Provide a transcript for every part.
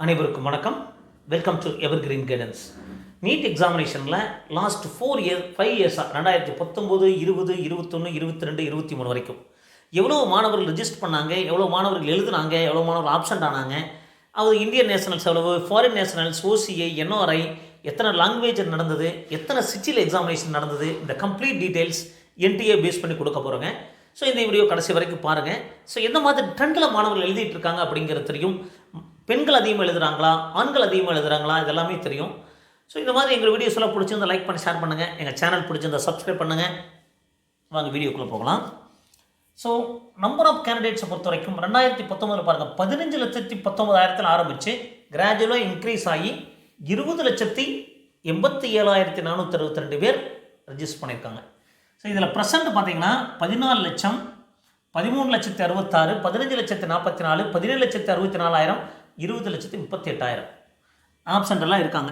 அனைவருக்கும் வணக்கம். Welcome to ever green guidance NEET எக்ஸாமினேஷனில் last four year five இயர்ஸாக ரெண்டாயிரத்தி பத்தொம்போது இருபது இருபத்தொன்று இருபத்தி ரெண்டு இருபத்தி மூணு வரைக்கும். எவ்வளோ மாணவர்கள் ரிஜிஸ்டர் பண்ணாங்க எவ்வளோ மாணவர்கள் எழுதுனாங்க எவ்வளோ மாணவர்கள் ஆப்சண்ட் ஆனாங்க அது இந்தியன் நேஷனல்ஸ் எவ்வளவு ஃபாரின் நேஷனல்ஸ் ஓசிஐ என்ஓஆர்ஐ எத்தனை லாங்குவேஜ் நடந்தது எத்தனை சிட்டியில் எக்ஸாமினேஷன் நடந்தது இந்த கம்ப்ளீட் டீட்டெயில்ஸ் என்டிஏ பேஸ் பண்ணி கொடுக்க போகிறோங்க ஸோ இந்த வீடியோ கடைசி வரைக்கும் பாருங்கள் ஸோ எந்த மாதிரி ட்ரெண்டில் மாணவர்கள் எழுதிட்டு இருக்காங்க அப்படிங்கிறது தெரியும். பெண்கள் அதிகமாக எழுதுகிறாங்களா ஆண்கள் அதிகமாக எழுதுகிறாங்களா இதெல்லாமே தெரியும். ஸோ இந்த மாதிரி எங்கள் வீடியோஸ்லாம் பிடிச்சிருந்தா லைக் பண்ணி ஷேர் பண்ணுங்கள் எங்கள் சேனல் பிடிச்சிருந்தா சப்ஸ்கிரைப் பண்ணுங்கள் வாங்க வீடியோக்குள்ளே போகலாம். ஸோ நம்பர் ஆஃப் கேண்டிடேட்ஸை பொறுத்த வரைக்கும் ரெண்டாயிரத்தி பத்தொம்பதில் பாருங்கள் பதினஞ்சு லட்சத்தி பத்தொம்பதாயிரத்தில் ஆரம்பித்து கிராஜுவலாக இன்க்ரீஸ் ஆகி இருபது லட்சத்தி எண்பத்தி ஏழாயிரத்தி நானூற்றி அறுபத்தி ரெண்டு பேர் ரெஜிஸ்டர் பண்ணியிருக்காங்க. ஸோ இதில் ப்ரெசண்ட் பார்த்தீங்கன்னா பதினாலு லட்சம் பதிமூணு லட்சத்தி அறுபத்தாறு பதினஞ்சு லட்சத்தி நாற்பத்தி நாலு பதினேழு லட்சத்தி அறுபத்தி நாலாயிரம் இருபது லட்சத்தி முப்பத்தி எட்டாயிரம் ஆப்ஷன்லாம் இருக்காங்க.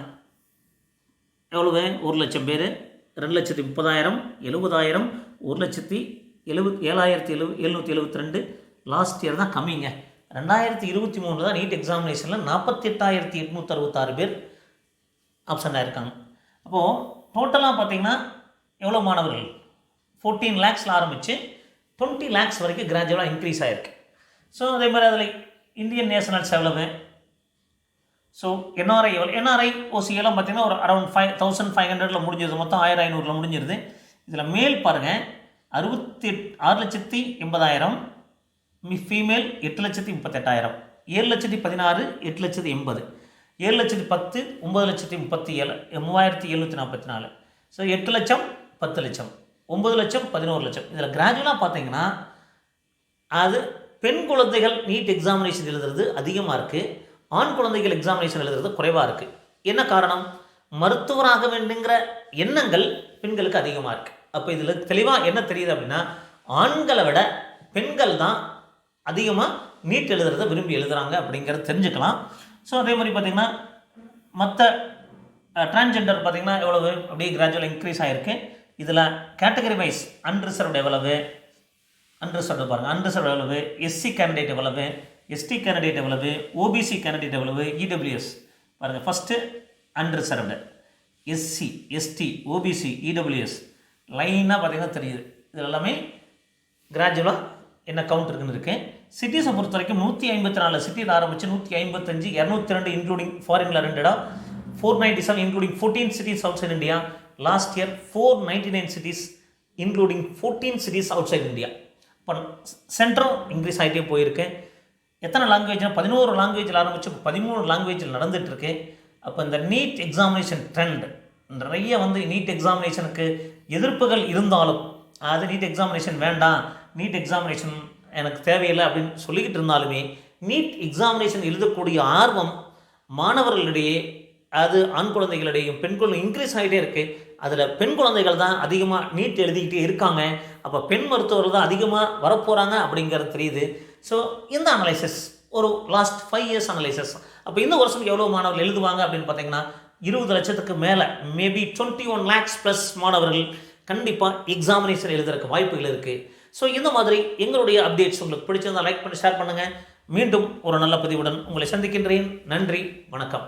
எவ்வளவு? ஒரு லட்சம் பேர். ரெண்டு லட்சத்தி முப்பதாயிரம் எழுபதாயிரம் ஒரு லட்சத்தி எழுபத் ஏழாயிரத்தி எழு எழுநூற்றி எழுபத்தி ரெண்டு லாஸ்ட் இயர் தான் கம்மிங்க ரெண்டாயிரத்தி இருபத்தி மூணு தான் நீட் எக்ஸாமினேஷனில் நாற்பத்தி எட்டாயிரத்தி எட்நூற்றி அறுபத்தாறு பேர் ஆப்சண்ட் ஆயிருக்காங்க அப்போது டோட்டலாக பார்த்தீங்கன்னா எவ்வளோ மாணவர்கள்? ஃபோர்டீன் லேக்ஸில் ஆரம்பித்து டுவெண்ட்டி லேக்ஸ் வரைக்கும் கிராஜுவலாக இன்க்ரீஸ் ஆகிருக்கு ஸோ அதே மாதிரி அதில் இந்தியன் நேஷனல்ஸ் எவ்வளவு ஸோ என்ஆர்ஐ எவ்வளோ என்ஆர்ஐ ஓசிஎல்லாம் பார்த்தீங்கன்னா ஒரு அரௌண்ட் ஃபைவ் தௌசண்ட் ஃபைவ் ஹண்ட்ரடில் முடிஞ்சிருது. மொத்தம் ஆயிரம் ஐநூறில் முடிஞ்சிருது. இதில் மேல் பாருங்கள் அறுபத்தி எட் ஆறு லட்சத்தி எண்பதாயிரம். மி ஃபீமேல் எட்டு லட்சத்தி முப்பத்தெட்டாயிரம். ஏழு லட்சத்தி பதினாறு எட்டு லட்சத்தி எண்பது. ஏழு லட்சத்தி பத்து ஒம்பது லட்சத்தி முப்பத்தி ஏழு மூவாயிரத்தி எழுநூற்றி நாற்பத்தி நாலு ஸோ எட்டு லட்சம் பத்து லட்சம். ஒம்பது லட்சம் பதினோரு லட்சம். இதில் கிராஜுவலாக பார்த்தீங்கன்னா அது பெண் குழந்தைகள் நீட் எக்ஸாமினேஷன் எழுதுறது அதிகமாக இருக்குது ஆண் குழந்தைகள் எக்ஸாமினேஷன் எழுதுறது குறைவாக இருக்குது என்ன காரணம்? மருத்துவராக வேண்டுங்கிற எண்ணங்கள் பெண்களுக்கு அதிகமாக இருக்குது அப்போ இதில் தெளிவாக என்ன தெரியுது அப்படின்னா ஆண்களை விட பெண்கள் தான் அதிகமாக நீட் எழுதுறத விரும்பி எழுதுறாங்க அப்படிங்கிறத தெரிஞ்சுக்கலாம். ஸோ அதே மாதிரி பார்த்திங்கன்னா மற்ற டிரான்ஜெண்டர் பார்த்திங்கன்னா எவ்வளவு? அப்படியே கிராஜுவலாக இன்க்ரீஸ் ஆகிருக்கு இதில் கேட்டகரி வைஸ் அன்ரிசர்வ்டு எவ்வளவு? அன்ரிசர்வ்டு பாருங்கள் அன்ரிசர்வ்டு எவ்வளவு? எஸ்சி கேண்டிடேட் எவ்வளவு? எஸ்டி கேண்டிடேட் எவ்வளவு? ஓபிசி கேண்டிடேட் எவ்வளவு? இடபிள்யூஎஸ் பாருங்கள் first unreserved SC ST OBC EWS லைனாக பார்த்தீங்கன்னா தெரியுது. இது எல்லாமே கிராஜுவலாக என்ன கவுண்ட் இருக்குன்னு இருக்கேன் சிட்டிஸை பொறுத்த வரைக்கும் நூற்றி ஐம்பத்தி நாலு சிட்டியில் ஆரம்பித்து நூற்றி ஐம்பத்தஞ்சு இரநூத்தி ரெண்டு இன்க்ளூடிங் ஃபாரினில் ரெண்டுடா four ninety seven including fourteen cities outside India last year four ninety nine cities including fourteen cities outside India இப்போ சென்டரும் இன்க்ரீஸ் ஆகிட்டே போயிருக்கு. எத்தனை லாங்குவேஜ்னால் பதினோரு லாங்குவேஜில் ஆரம்பித்து பதிமூணு லாங்குவேஜில் நடந்துகிட்ருக்கு அப்போ இந்த நீட் எக்ஸாமினேஷன் ட்ரெண்ட் நிறைய வந்து நீட் எக்ஸாமினேஷனுக்கு எதிர்ப்புகள் இருந்தாலும் அது நீட் எக்ஸாமினேஷன் வேண்டாம். நீட் எக்ஸாமினேஷன் எனக்கு தேவையில்லை அப்படின்னு சொல்லிக்கிட்டு இருந்தாலுமே நீட் எக்ஸாமினேஷன் எழுதக்கூடிய ஆர்வம் மாணவர்களிடையே அது ஆண் குழந்தைகளிடையும் பெண் குழந்தை இன்க்ரீஸ் ஆகிட்டே இருக்குது அதில் பெண் குழந்தைகள் தான் அதிகமாக நீட் எழுதிக்கிட்டே இருக்காங்க. அப்போ பெண் மருத்துவர்கள் தான் அதிகமாக வரப்போகிறாங்க அப்படிங்கிறது தெரியுது. ஸோ இந்த அனலைசிஸ் ஒரு லாஸ்ட் ஃபைவ் இயர்ஸ் அனலைசிஸ் அப்போ இந்த வருஷம் எவ்வளோ மாணவர்கள் எழுதுவாங்க அப்படின்னு பார்த்தீங்கன்னா இருபது லட்சத்துக்கு மேலே maybe twenty one lakhs plus மாணவர்கள் கண்டிப்பாக எக்ஸாமினேஷன் எழுதுறதுக்கு வாய்ப்புகள் இருக்குது ஸோ இந்த மாதிரி எங்களுடைய அப்டேட்ஸ் உங்களுக்கு பிடிச்சிருந்தா லைக் பண்ணி ஷேர் பண்ணுங்கள் மீண்டும் ஒரு நல்ல பதிவுடன் உங்களை சந்திக்கின்றேன். நன்றி வணக்கம்.